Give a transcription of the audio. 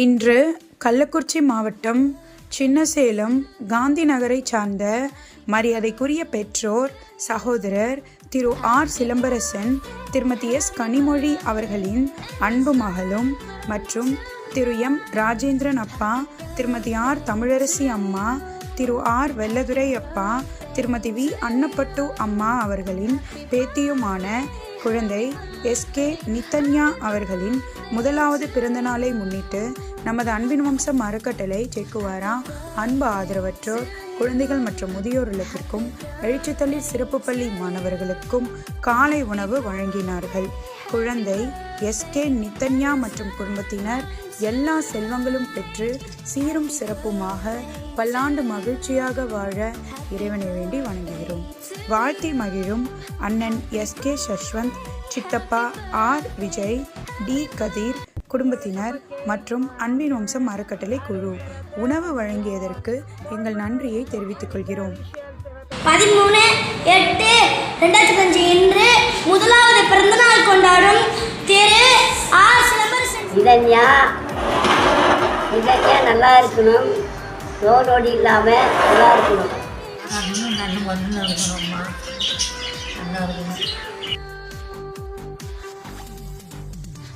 இன்று கள்ளக்குறிச்சி மாவட்டம் சின்னசேலம் காந்தி நகரை சார்ந்த மரியாதைக்குரிய பெற்றோர் சகோதரர் திரு ஆர். சிலம்பரசன் திருமதி எஸ். கனிமொழி அவர்களின் அன்பு மகளும் மற்றும் திரு எம். ராஜேந்திரன் அப்பா திருமதி ஆர். தமிழரசி அம்மா திரு ஆர். வெள்ளதுரை அப்பா திருமதி வி. அன்னப்பட்டு அம்மா அவர்களின் பேத்தியுமான குழந்தை எஸ்கே நித்தன்யா அவர்களின் முதலாவது பிறந்தநாளை முன்னிட்டு நமது அன்பின் வம்சம் அறக்கட்டளை செக்குவாரா அன்பு ஆதரவற்றோர் குழந்தைகள் மற்றும் முதியோர் இல்லத்திற்கும் எழுச்சித்தள்ளி சிறப்பு பள்ளி மாணவர்களுக்கும் காலை உணவு வழங்கினார்கள். குழந்தை எஸ்கே நித்தன்யா மற்றும் குடும்பத்தினர் எல்லா செல்வங்களும் பெற்று சீரும் சிறப்புமாக பல்லாண்டு மகிழ்ச்சியாக வாழ இறைவனை வேண்டி வணங்குகிறோம். வாழ்த்தி மகிழும் அண்ணன் எஸ் கே சஷ்வந்த் சித்தப்பா ஆர் விஜய் டி கதிர் குடும்பத்தினர் மற்றும் அன்பின் வம்சம் அறக்கட்டளை குழு. உணவு வழங்கியதற்கு எங்கள் நன்றியை தெரிவித்துக் கொள்கிறோம். பதிமூணு எட்டு ரெண்டாயிரத்தி அஞ்சு இன்று முதலாவது பிறந்தநாள் கொண்டாடும் சிலம்பரசன் இதன்யா நல்லா இருக்கணும். ரோடு நொடி இல்லாமல் நல்லா இருக்கணும். இருக்கணும்மா. நல்லா இருக்கணும்.